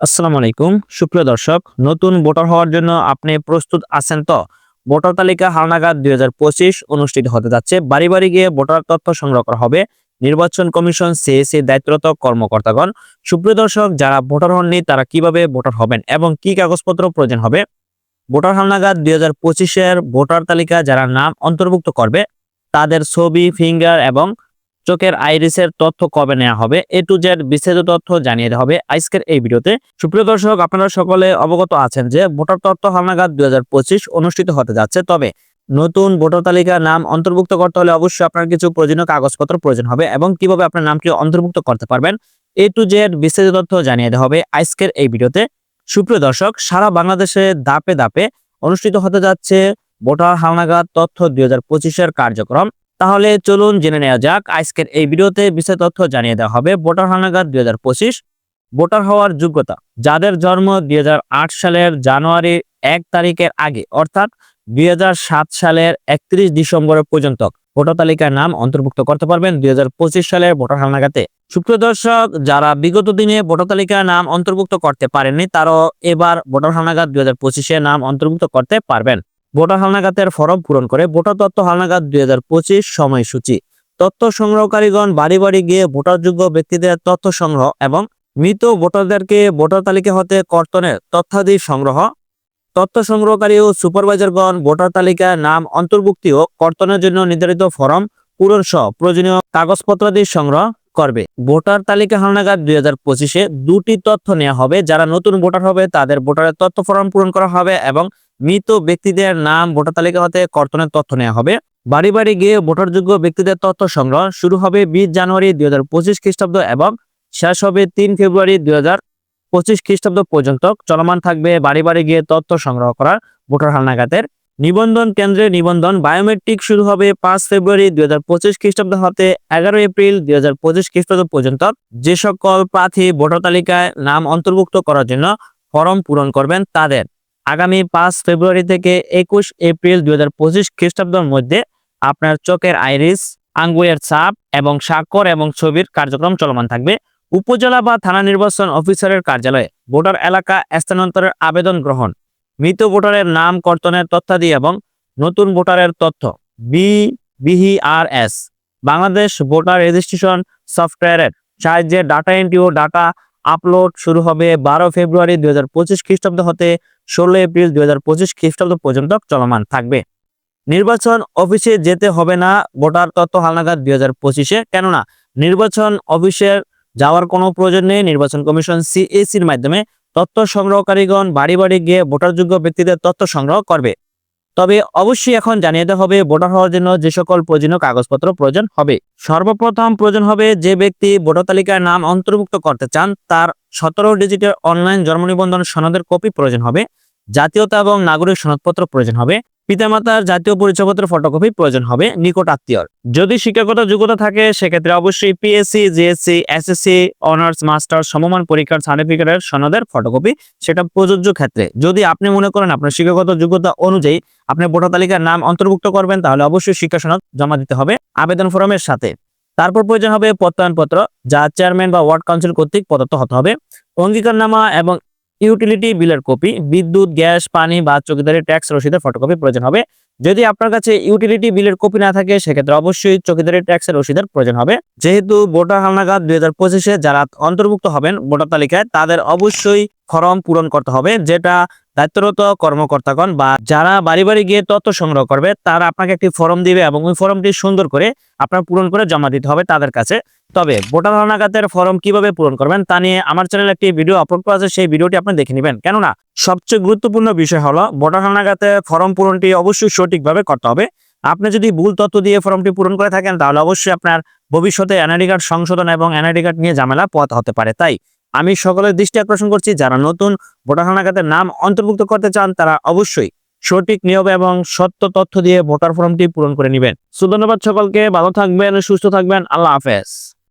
আসসালামু আলাইকুম। সুপ্রিয় দর্শক, নতুন ভোটার হওয়ার জন্য আপনি প্রস্তুত আছেন তো? ভোটার তালিকা হালনাগাদ দুই হাজার পঁচিশ অনুষ্ঠিত হতে যাচ্ছে। বাড়ি বাড়ি গিয়ে ভোটার তথ্য সংগ্রহ করা হবে। নির্বাচন কমিশন সিএসি দায়িত্বরত কর্মকর্তাগণ। সুপ্রিয় দর্শক, যারা ভোটার হননি, তারা কীভাবে ভোটার হবেন এবং কি কাগজপত্র প্রয়োজন হবে? ভোটার হালনাগাদ দুই হাজার ভোটার তালিকা যারা নাম অন্তর্ভুক্ত করবে, তাদের ছবি, ফিঙ্গার এবং চোখের আইরিসের তথ্য কবে নেওয়া হবে? এ টু জেড বিস্তারিত তথ্য জানিয়ে দেওয়া হবে আজকের এই ভিডিওতে। সুপ্রিয় দর্শক, আপনারা সকলে অবগত আছেন যে ভোটার তথ্য হালনাগাদ দুই হাজার পঁচিশ অনুষ্ঠিত হতে যাচ্ছে। তবে নতুন ভোটার তালিকার নাম অন্তর্ভুক্ত করতে হলে অবশ্যই আপনার কিছু প্রয়োজনীয় কাগজপত্র প্রয়োজন হবে এবং কীভাবে আপনার নামটি অন্তর্ভুক্ত করতে পারবেন। এ টু জেড বিস্তারিত তথ্য জানিয়ে দেওয়া হবে আজকের এই ভিডিওতে। সুপ্রিয় দর্শক, সারা বাংলাদেশে দাপে দাপে অনুষ্ঠিত হতে যাচ্ছে ভোটার হালনাগাদ তথ্য দুই হাজার কার্যক্রম। তাহলে চলুন জেনে নেওয়া যাক, আজকের এই ভিডিওতে বিস্তারিত তথ্য জানিয়ে দেওয়া হবে ভোটার হালনাগাদ দুই হাজার পঁচিশ। ভোটার হওয়ার যোগ্যতা, যাদের জন্ম দুই সালের জানুয়ারি এক তারিখের আগে, অর্থাৎ দুই সালের একত্রিশ ডিসেম্বর পর্যন্ত। ভোটার তালিকার নাম অন্তর্ভুক্ত করতে পারবেন দুই হাজার পঁচিশ সালের ভোটার হালনাগাতে সুপ্রিয় দর্শক, যারা বিগত দিনে ভোটার তালিকার নাম অন্তর্ভুক্ত করতে পারেননি, তারাও এবার ভোটার হালনাগাদ দুই হাজার নাম অন্তর্ভুক্ত করতে পারবেন। ভোটার হালনাগাতের ফরম পূরণ করে ভোটার তথ্য হালনাগাদ দুই পঁচিশ সময়সূচি। তথ্য সংগ্রহকারীগণ বাড়ি বাড়ি গিয়ে ভোটারযোগ্য ব্যক্তিদের তথ্য সংগ্রহ এবং মৃত ভোটারদেরকে ভোটার তালিকা হতে কর্তনের তথ্যাদি সংগ্রহ। তথ্য সংগ্রহকারী ও সুপারভাইজারগণ ভোটার তালিকায় নাম, অন্তর্ভুক্তি ও কর্তনের জন্য নির্ধারিত ফরম পূরণ সহ প্রয়োজনীয় কাগজপত্রাদি সংগ্রহ করবে। ভোটার তালিকা হালনাগাদ দুই হাজার পঁচিশে দুটি তথ্য নেওয়া হবে। যারা নতুন ভোটার হবে তাদের ভোটারের তথ্য ফরম পূরণ করা হবে এবং মৃত ব্যক্তিদের নাম, ভোটার তালিকা হতে কর্তনের তথ্য নেওয়া হবে। বাড়ি বাড়ি গিয়ে ভোটারযোগ্য ব্যক্তিদের তথ্য সংগ্রহ শুরু হবে বিশ জানুয়ারি দুই হাজার পঁচিশ খ্রিস্টাব্দ এবং শেষ হবে তিন ফেব্রুয়ারি দুই হাজার পঁচিশ খ্রিস্টাব্দ পর্যন্ত। চলমান থাকবে বাড়ি বাড়ি গিয়ে তথ্য সংগ্রহ করার ভোটার হালনাগাদের। নিবন্ধন কেন্দ্রে নিবন্ধন বায়োমেট্রিক শুরু হবে পাঁচ ফেব্রুয়ারি দুই হাজার পঁচিশ খ্রিস্টাব্দ হতে এগারো এপ্রিল দুই হাজার পঁচিশ খ্রিস্টাব্দ পর্যন্ত। যে সকল প্রার্থী ভোটার তালিকায় নাম অন্তর্ভুক্ত করার জন্য ফর্ম পূরণ করবেন তাদের। আগামী পাঁচ ফেব্রুয়ারি থেকে একুশ এপ্রিল দুই হাজার পঁচিশ খ্রিস্টাব্দের মধ্যে আপনার চোখের আইরিস আঙ্গুয়ের ছাপ এবং স্বাক্ষর এবং ছবির কার্যক্রম চলমান থাকবে। উপজেলা বা থানা নির্বাচন অফিসারের কার্যালয়ে ভোটার এলাকা স্থানান্তরের আবেদন গ্রহণ, মৃত ভোটারের নাম কর্তনের তথ্যাদি এবং নতুন ভোটারের তথ্য। বি বিহিআরএস বাংলাদেশ ভোটার রেজিস্ট্রেশন সফটওয়্যারের সাহায্যে ডাটা এন্ট্রি ও ডাটা আপলোড শুরু হবে বারো ফেব্রুয়ারি দুই হাজার পঁচিশ খ্রিস্টাব্দ হতে ষোলো এপ্রিল দুই হাজার পঁচিশ খ্রিস্টাব্দ পর্যন্ত চলমান থাকবে। নির্বাচন অফিসে যেতে হবে না, ভোটার তথ্য হালনাগাদ দুই হাজার পঁচিশে। কেননা, নির্বাচন অফিসের যাওয়ার কোনো প্রয়োজন নেই। নির্বাচন কমিশন সিএসির মাধ্যমে তথ্য সংগ্রহকারীগণ বাড়ি বাড়ি গিয়ে ভোটারযোগ্য ব্যক্তিদের তথ্য সংগ্রহ করবে। তবে অবশ্যই এখন জানিয়ে দেওয়া হবে, ভোটার হওয়ার জন্য যে সকল প্রয়োজনীয় কাগজপত্র প্রয়োজন হবে। সর্বপ্রথম প্রয়োজন হবে যে ব্যক্তি ভোটার তালিকায় নাম অন্তর্ভুক্ত করতে চান, তার সতেরো ডিজিটের অনলাইন জন্ম নিবন্ধন সনদের কপি প্রয়োজন হবে, জাতীয়তা এবং নাগরিক সনদপত্র প্রয়োজন হবে। পিতামাতার জাতীয় পরিচয়পত্র ফটোকপি প্রয়োজন হবে নিকট আত্মীয়র। যদি শিক্ষাগত যোগ্যতা থাকে, সেক্ষেত্রে অবশ্যই PSC JSC SSC honours master সমমান পরীক্ষার সার্টিফিকেটের সনদের ফটোকপি সেটা প্রযোজ্য ক্ষেত্রে। যদি আপনি মনে করেন আপনার শিক্ষাগত যোগ্যতা অনুযায়ী আপনি ভোটার তালিকার নাম অন্তর্ভুক্ত করবেন, তাহলে অবশ্যই শিক্ষা সনদ জমা দিতে হবে আবেদন ফর্মের সাথে। তারপর প্রয়োজন হবে প্রত্যয়নপত্র, যা চেয়ারম্যান বা ওয়ার্ড কাউন্সিল কর্তৃক প্রদত্ত হতে হবে। অঙ্গীকারনামা এবং ইউটিলিটি বিলের কপি বিদ্যুৎ, গ্যাস, পানি বা চকিদারি ট্যাক্স রসিদের ফটোকপি প্রয়োজন হবে। যদি আপনার কাছে ইউটিলিটি বিলের কপি না থাকে, সেক্ষেত্রে অবশ্যই চকিদারি ট্যাক্সের রসিদের প্রয়োজন হবে। যেহেতু ভোটার হালনাগাদ দুই হাজার পঁচিশে যারা অন্তর্ভুক্ত হবেন ভোটার তালিকায়, তাদের অবশ্যই ফর্ম পূরণ করতে হবে, যেটা দায়িত্বরত কর্মকর্তাগণ বা যারা বাড়ি বাড়ি গিয়ে তথ্য সংগ্রহ করবে, তারা আপনাকে একটি ফর্ম দিবে এবং ওই ফর্মটি সুন্দর করে আপনার পূরণ করে জমা দিতে হবে তাদের কাছে। তবে ভোটার হালনাগাদের ফর্ম কীভাবে পূরণ করবেন তা নিয়ে আমার চ্যানেলে একটি ভিডিও আপলোড করা আছে, সেই ভিডিওটি আপনি দেখে নেবেন। কেননা, সবচেয়ে গুরুত্বপূর্ণ বিষয় হলো, ভোটার হালনাগাতে ফর্ম পূরণটি অবশ্যই সঠিকভাবে করতে হবে। আপনি যদি ভুল তথ্য দিয়ে ফর্মটি পূরণ করে থাকেন, তাহলে অবশ্যই আপনার ভবিষ্যতে এনআইডি কার্ড সংশোধন এবং এনআইডি কার্ড নিয়ে ঝামেলা পথ হতে পারে। তাই আমি সকলের দৃষ্টি আকর্ষণ করছি, যারা নতুন ভোটার হালনাগাদের নাম অন্তর্ভুক্ত করতে চান, তারা অবশ্যই সঠিক নিয়ম এবং সত্য তথ্য দিয়ে ভোটার ফর্মটি পূরণ করে নেবেন। সুধন্যবাদ সকলকে, ভালো থাকবেন, সুস্থ থাকবেন, আল্লাহ হাফেজ।